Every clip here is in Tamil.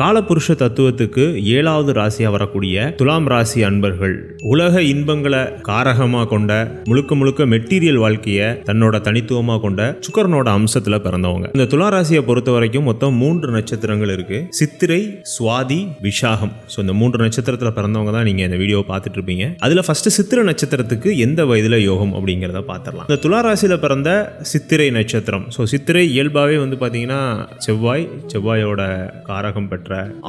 காலபுருஷ தத்துவத்துக்கு ஏழாவது ராசியா வரக்கூடிய துலாம் ராசி அன்பர்கள் உலக இன்பங்களை காரகமா கொண்ட முழுக்க முழுக்க மெட்டீரியல் வாழ்க்கைய தன்னோட தனித்துவமா கொண்ட சுக்கரனோட அம்சத்துல பிறந்தவங்க. இந்த துலா ராசியை பொறுத்த வரைக்கும் மொத்தம் மூன்று நட்சத்திரங்கள் இருக்கு. சித்திரை சுவாதி விஷாகம் ஸோ இந்த மூன்று நட்சத்திரத்துல பிறந்தவங்க தான் நீங்க இந்த வீடியோ பார்த்துட்டு இருப்பீங்க. அதுல ஃபர்ஸ்ட் சித்திரை நட்சத்திரத்துக்கு எந்த வயதுல யோகம் அப்படிங்கிறத பார்த்துடலாம். இந்த துலா ராசியில பிறந்த சித்திரை நட்சத்திரம். ஸோ சித்திரை இயல்பாவே வந்து பாத்தீங்கன்னா செவ்வாய் செவ்வாயோட காரகம் பெற்ற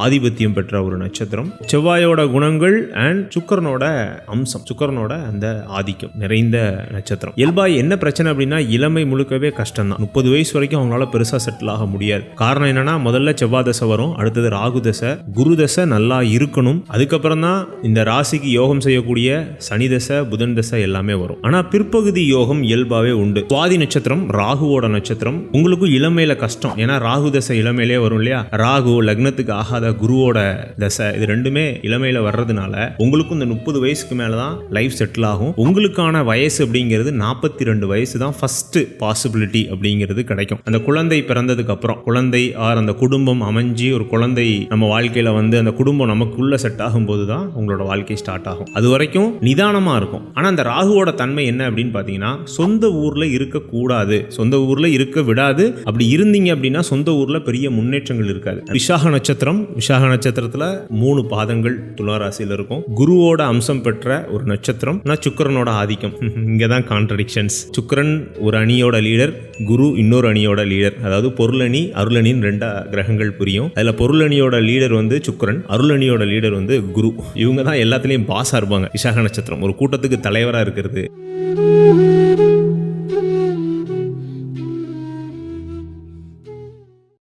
ஆதிபத்தியம் பெற்ற ஒரு நட்சத்திரம். செவ்வாயோட குணங்கள் அண்ட் சுக்கரனோட அம்சம். சுக்கரனோட அந்த ஆதிக்கம் நிறைந்த நட்சத்திரம். இயல்பாய் என்ன பிரச்சனை அப்படின்னா இளமை முழுக்கவே கஷ்டம் தான் முப்பது வயசு வரைக்கும் அவங்களால பெருசா செட்டில் ஆக முடியாது. காரணம் என்னன்னா முதல்ல செவ்வாய் தசை வரும் அடுத்தது ராகு தசை குரு தசை நல்லா இருக்கணும். அதுக்கப்புறம் தான் இந்த ராசிக்கு யோகம் செய்யக்கூடிய சனி தசை புதன் தசை எல்லாமே வரும். ஆனா பிற்பகுதி யோகம் இயல்பாவே உண்டு. சுவாதி நட்சத்திரம் ராகுவோட நட்சத்திரம். உங்களுக்கும் இளமையில கஷ்டம். ஏன்னா ராகு தசை இளமையிலே வரும் இல்லையா? ராகு லக்னத்துக்கு கல்யாணத்துக்கு ஆகாத குருவோட தசை இது ரெண்டுமே இளமையில வர்றதுனால உங்களுக்கும் இந்த முப்பது வயசுக்கு மேல தான் லைஃப் செட்டில் ஆகும். உங்களுக்கான வயசு அப்படிங்கிறது நாற்பத்தி ரெண்டு வயசு தான் ஃபர்ஸ்ட் பாசிபிலிட்டி அப்படிங்கிறது கிடைக்கும். அந்த குழந்தை பிறந்ததுக்கு அப்புறம் குழந்தை ஆர் அந்த குடும்பம் அமைஞ்சு ஒரு குழந்தை நம்ம வாழ்க்கையில வந்து அந்த குடும்பம் நமக்குள்ள செட் ஆகும்போது தான் உங்களோட வாழ்க்கை ஸ்டார்ட் ஆகும். அது வரைக்கும் நிதானமா இருக்கும். ஆனா அந்த ராகுவோட தன்மை என்ன அப்படின்னு பாத்தீங்கன்னா சொந்த ஊர்ல இருக்கக்கூடாது சொந்த ஊர்ல இருக்க விடாது. அப்படி இருந்தீங்க அப்படின்னா சொந்த ஊர்ல பெரிய முன்னேற்றங்கள் இருக்காது. விசாக நட்சத்திரம் நட்சத்திரம் விஷாக நட்சத்திரத்துல மூணு பாதங்கள் துளாராசியில் இருக்கும். குருவோட அம்சம் பெற்ற ஒரு நட்சத்திரம் ஆனால் சுக்கிரனோட ஆதிக்கம். இங்கே தான் கான்ட்ரடிக்ஷன்ஸ் சுக்கரன் ஒரு அணியோட லீடர் குரு இன்னொரு அணியோட லீடர் அதாவது பொருளணி அருளணின்னு ரெண்டா கிரகங்கள் புரியும். அதில் பொருளணியோட லீடர் வந்து சுக்கிரன் அருளணியோட லீடர் வந்து குரு. இவங்க தான் எல்லாத்துலேயும் பாஸாக இருப்பாங்க விஷாக நட்சத்திரம். ஒரு கூட்டத்துக்கு தலைவராக இருக்கிறது.